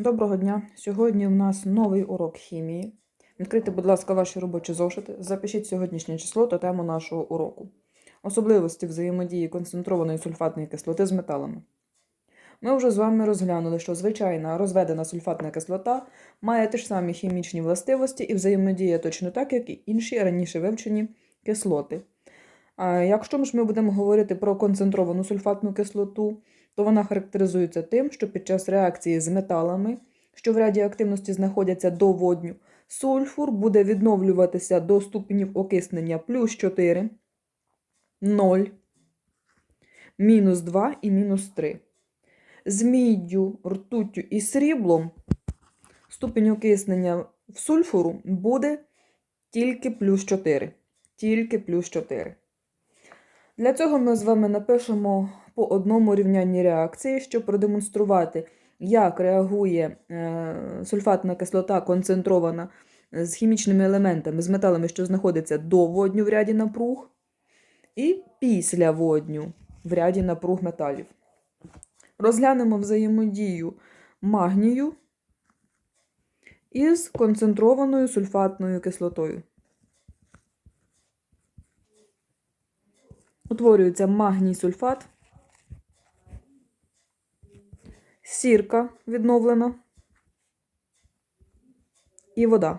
Доброго дня! Сьогодні у нас новий урок хімії. Відкрийте, будь ласка, ваші робочі зошити. Запишіть сьогоднішнє число та тему нашого уроку. Особливості взаємодії концентрованої сульфатної кислоти з металами. Ми вже з вами розглянули, що звичайна розведена сульфатна кислота має ті ж самі хімічні властивості і взаємодіє точно так, як і інші раніше вивчені кислоти. А якщо ж ми будемо говорити про концентровану сульфатну кислоту, то вона характеризується тим, що під час реакції з металами, що в радіоактивності знаходяться до водню, сульфур буде відновлюватися до ступенів окиснення плюс 4, 0, мінус 2 і мінус 3. З міддю, ртуттю і сріблом ступінь окиснення в сульфуру буде тільки плюс 4. Тільки плюс 4. Для цього ми з вами напишемо по одному рівнянні реакції, щоб продемонструвати, як реагує е, сульфатна кислота концентрована з хімічними елементами, з металами, що знаходяться до водню в ряді напруг, і після водню в ряді напруг металів. Розглянемо взаємодію магнію із концентрованою сульфатною кислотою. Утворюється магній сульфат, сірка відновлена і вода.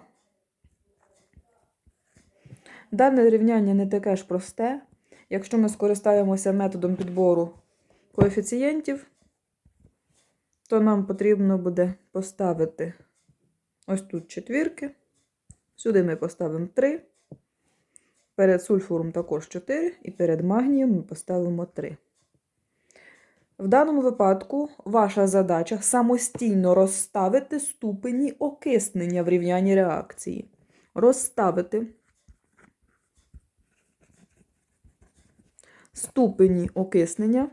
Дане рівняння не таке ж просте. Якщо ми скористаємося методом підбору коефіцієнтів, то нам потрібно буде поставити ось тут четвірки, сюди ми поставимо 3. Перед сульфуром також 4, і перед магнієм ми поставимо 3. В даному випадку ваша задача самостійно розставити ступені окиснення в рівнянні реакції. Розставити ступені окиснення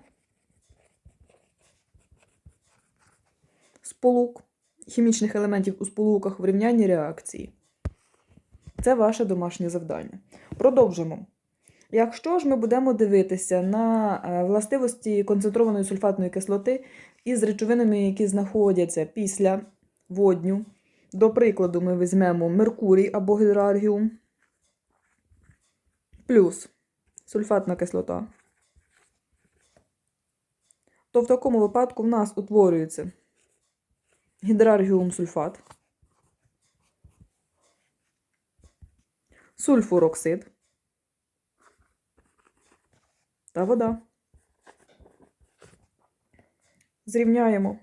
сполук, хімічних елементів у сполуках в рівнянні реакції. Це ваше домашнє завдання. Продовжимо. Якщо ж ми будемо дивитися на е, властивості концентрованої сульфатної кислоти із речовинами, які знаходяться після водню, до прикладу, ми візьмемо меркурій або гідраргіум, плюс сульфатна кислота, то в такому випадку в нас утворюється гідраргіум сульфат. Сульфуроксид та вода. Зрівняємо.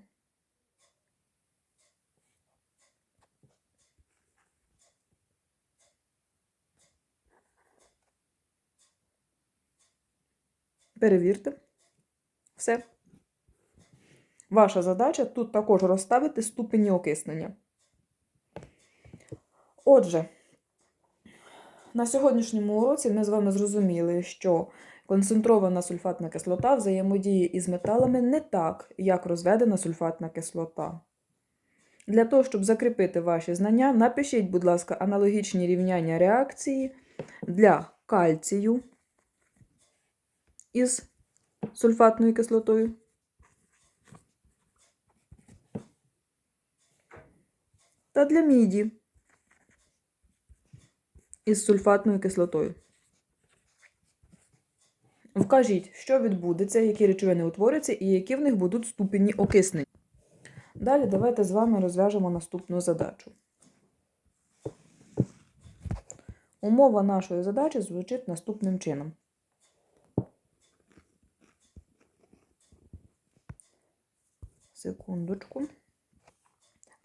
Перевірте. Все. Ваша задача тут також розставити ступені окиснення. Отже, на сьогоднішньому уроці ми з вами зрозуміли, що концентрована сульфатна кислота взаємодіє із металами не так, як розведена сульфатна кислота. Для того, щоб закріпити ваші знання, напишіть, будь ласка, аналогічні рівняння реакції для кальцію із сульфатною кислотою. Та для міді із сульфатною кислотою. Вкажіть, що відбудеться, які речовини утворяться і які в них будуть ступені окиснення. Далі давайте з вами розв'яжемо наступну задачу. Умова нашої задачі звучить наступним чином. Секундочку.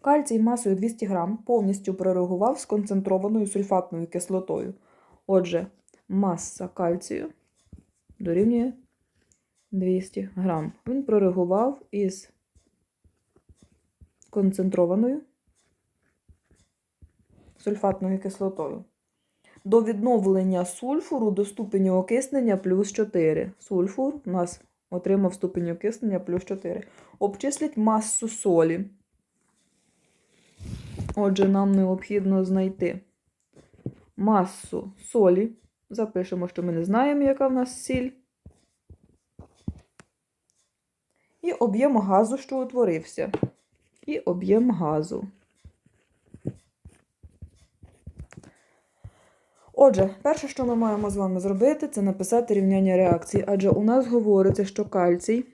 Кальцій масою 200 грам повністю прореагував з концентрованою сульфатною кислотою. Отже, маса кальцію дорівнює 200 грам. Він прореагував із концентрованою сульфатною кислотою. До відновлення сульфуру до ступеню окиснення плюс 4. Сульфур у нас отримав ступінь окиснення плюс 4. Обчисліть масу солі. Отже, нам необхідно знайти масу солі. Запишемо, що ми не знаємо, яка в нас сіль. І об'єм газу, що утворився. і об'єм газу. Отже, перше, що ми маємо з вами зробити, це написати рівняння реакції, адже у нас говориться, що кальцій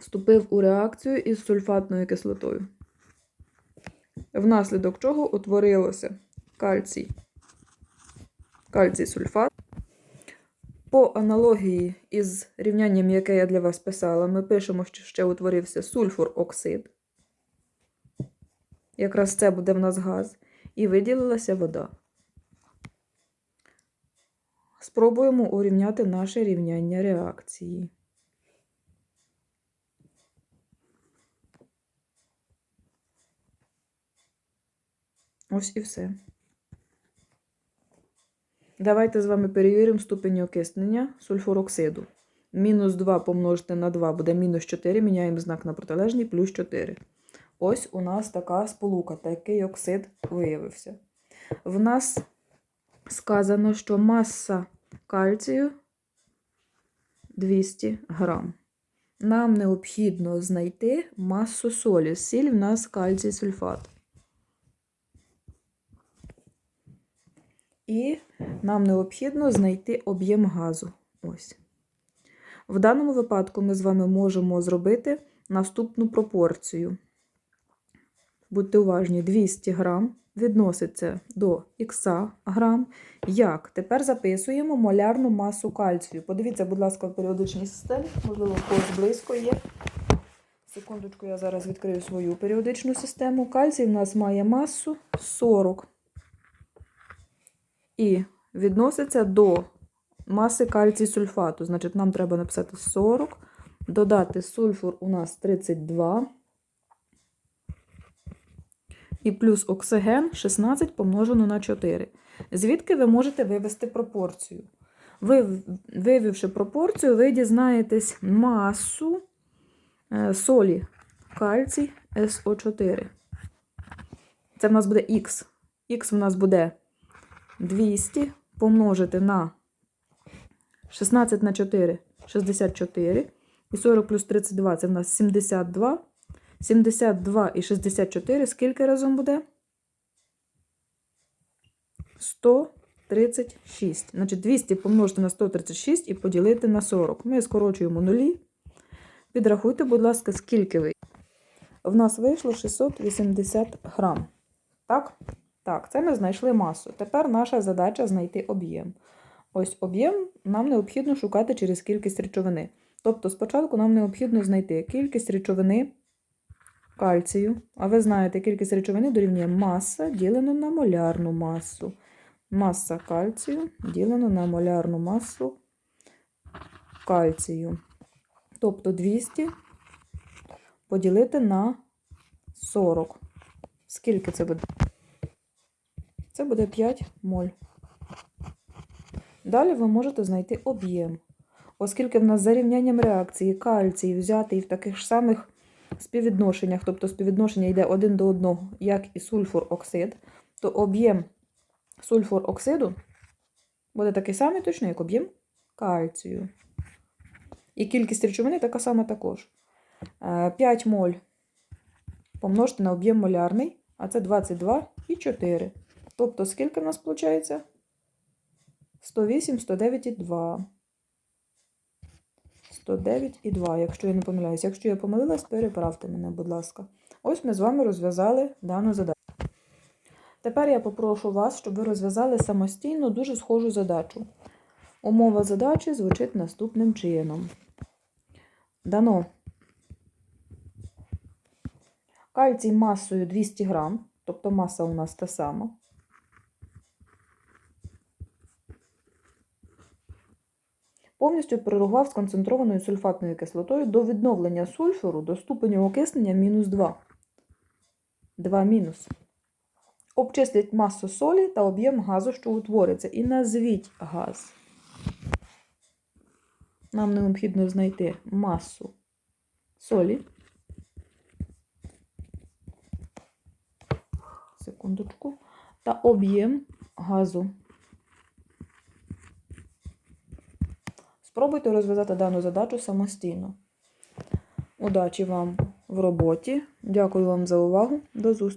вступив у реакцію із сульфатною кислотою. Внаслідок чого утворилося кальцій, кальцій сульфат. По аналогії із рівнянням, яке я для вас писала, ми пишемо, що ще утворився сульфур-оксид. Якраз це буде в нас газ. І виділилася вода. Спробуємо урівняти наше рівняння реакції. Ось і все. Давайте з вами перевіримо ступень окиснення сульфуроксиду. Мінус 2 помножити на 2 буде мінус 4, міняємо знак на протилежний, плюс 4. Ось у нас така сполука, такий оксид виявився. В нас сказано, що маса кальцію 200 грам. Нам необхідно знайти масу солі. Сіль в нас кальцій сульфат. І нам необхідно знайти об'єм газу. Ось. В даному випадку ми з вами можемо зробити наступну пропорцію. Будьте уважні, 200 грам відноситься до х грам. Як? Тепер записуємо молярну масу кальцію. Подивіться, будь ласка, в періодичній системі, можливо, в близько є. Секундочку, я зараз відкрию свою періодичну систему. Кальцій в нас має масу 40 і відноситься до маси кальцій сульфату. Значить, нам треба написати 40, додати сульфур у нас 32. І плюс оксиген 16 помножено на 4. Звідки ви можете вивести пропорцію? Ви, вивівши пропорцію, ви дізнаєтесь масу е, солі кальцій СО4. Це в нас буде Х. Х в нас буде 200 помножити на 16 на 4 64. І 40 плюс 32 це в нас 72. 72 і 64 скільки разом буде? 136. Значить, 200 помножити на 136 і поділити на 40. Ми скорочуємо нулі. Підрахуйте, будь ласка, скільки ви. В нас вийшло 680 грам. Так? Так, це ми знайшли масу. Тепер наша задача знайти об'єм. Ось об'єм нам необхідно шукати через кількість речовини. Тобто, спочатку нам необхідно знайти кількість речовини кальцію. А ви знаєте, кількість речовини дорівнює маса ділено на молярну масу. Маса кальцію ділено на молярну масу кальцію. Тобто 200 поділити на 40. Скільки це буде? Це буде 5 моль. Далі ви можете знайти об'єм. Оскільки в нас за рівнянням реакції кальцій взятий в таких ж самих співвідношеннях, тобто співвідношення йде один до одного, як і сульфур-оксид, то об'єм сульфур-оксиду буде такий самий точно, як об'єм кальцію. І кількість речовини така сама також. 5 моль помножити на об'єм молярний, а це 22,4. Тобто, скільки в нас виходить? 108, 109,2. 109,2, якщо я не помиляюсь. Якщо я помилилась, переправте мене, будь ласка. Ось ми з вами розв'язали дану задачу. Тепер я попрошу вас, щоб ви розв'язали самостійно дуже схожу задачу. Умова задачі звучить наступним чином. Дано кальцій масою 200 грам, тобто маса у нас та сама. Повністю переругав з концентрованою сульфатною кислотою до відновлення сульфуру до ступеню окиснення мінус 2. 2 мінус. Обчисліть масу солі та об'єм газу, що утвориться, і назвіть газ. Нам необхідно знайти масу солі. Секундочку. Та об'єм газу. Спробуйте розв'язати дану задачу самостійно. Удачі вам! в роботі. Дякую вам за увагу. До зустрічі!